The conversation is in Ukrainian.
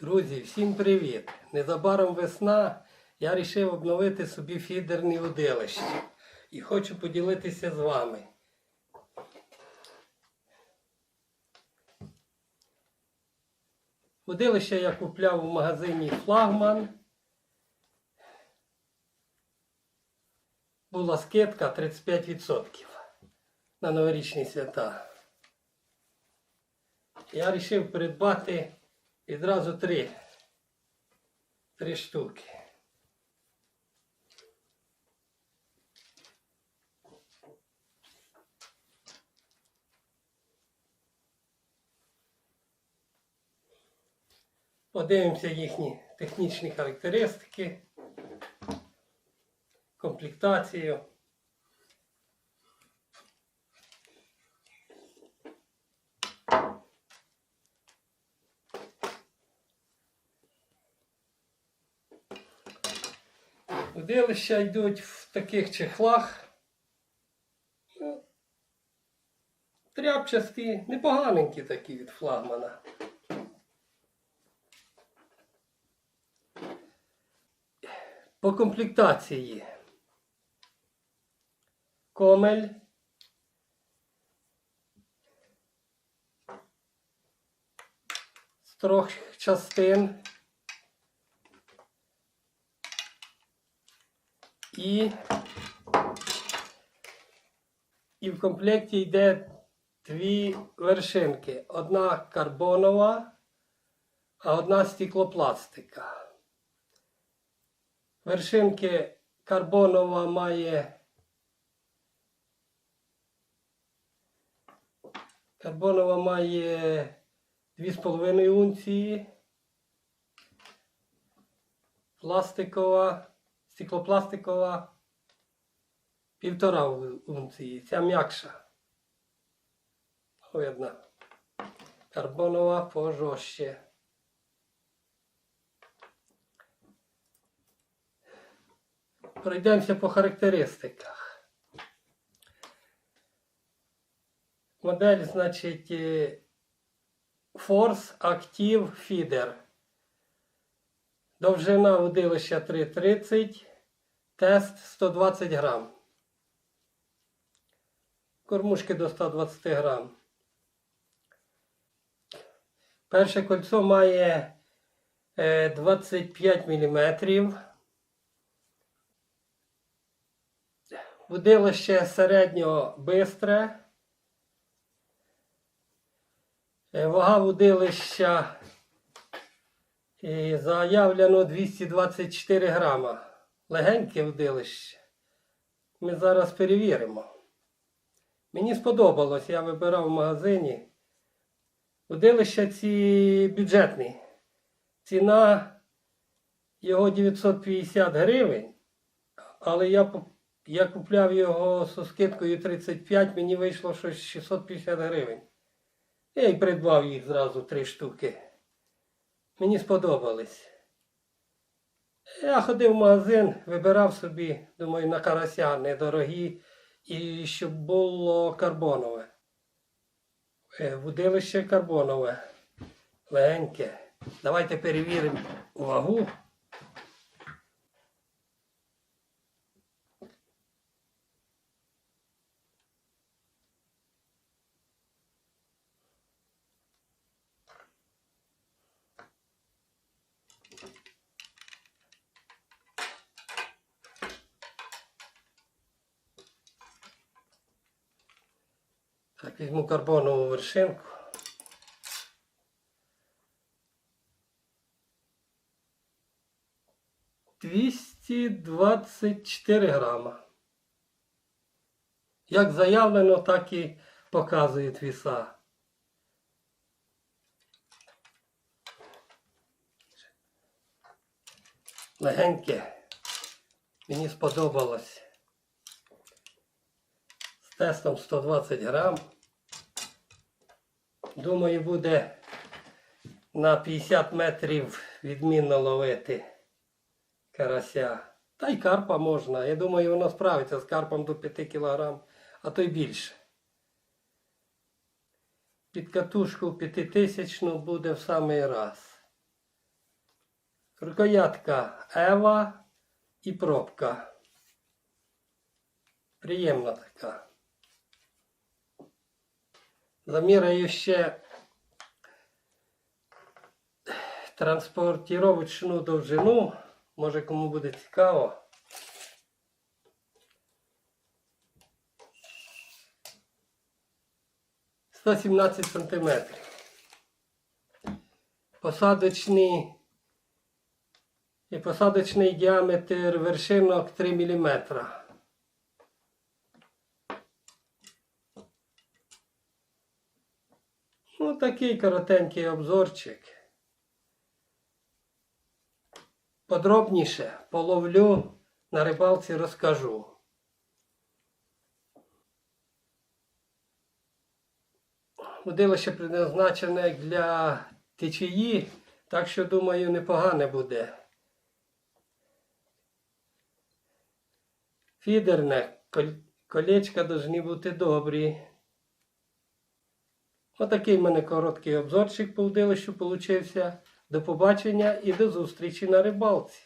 Друзі, всім привіт! Незабаром весна. Я вирішив обновити собі фідерні удилища і хочу поділитися з вами. Удилище я купляв у магазині Флагман. Була скидка 35% на новорічні свята. Я вирішив придбати відразу три. Три штуки. Подивимося їхні технічні характеристики, комплектацію. Удилища йдуть в таких чехлах. Ну, Тряпчасті, непоганенькі такі від флагмана. По комплектації. Комель. З трьох частин. І, і в комплекті йде дві вершинки. Одна карбонова, а одна стеклопластика. Вершинки карбонова має. Карбонова має 2,5 унції. Пластикова, стеклопластикова півтора унції. Ця м'якша. Видно. Карбонова пожорстче. Пройдемося по характеристиках. Модель, значить, е, Force Active Feeder. Довжина удилища 3,30, тест 120 грам. Кормушки до 120 грам. Перше кольцо має е, 25 мм. Будилище середньо бистре. Е, Вага будилища е, заявлено 224 грама. Легеньке вудилище. Ми зараз перевіримо. Мені сподобалось, я вибирав в магазині. Удилища ці бюджетні. Ціна його 950 гривень, але я, я купляв його зі скидкою 35, мені вийшло щось 650 гривень. Я й придбав їх зразу три штуки. Мені сподобались. Я ходив в магазин, вибирав собі, думаю, на карася недорогі, і щоб було карбонове. Е, Вудилище карбонове. Легеньке. Давайте перевіримо вагу. Так, візьму карбонову вершинку. Двісті двадцять чотири грама. Як заявлено, так і показують віса. Легеньке. Мені сподобалось. З тестом 120 грам. Думаю, буде на 50 метрів відмінно ловити карася. Та й карпа можна. Я думаю, воно справиться з карпом до 5 кг, а то й більше. Під катушку 5000 буде в самий раз. Рукоятка Ева і пробка. Приємна така. Заміряю ще транспортировочну довжину. Може кому буде цікаво. Сто сімнадцять сантиметрів. Посадочний і посадочний діаметр вершинок 3 мм. Такий коротенький обзорчик. Подробніше половлю на рибалці розкажу. Удилище предназначене для течії, так що, думаю, непогане буде. Фідерне, колечка повинні бути добрі. Отакий в мене короткий обзорчик по удилищу получився. До побачення і до зустрічі на рибалці.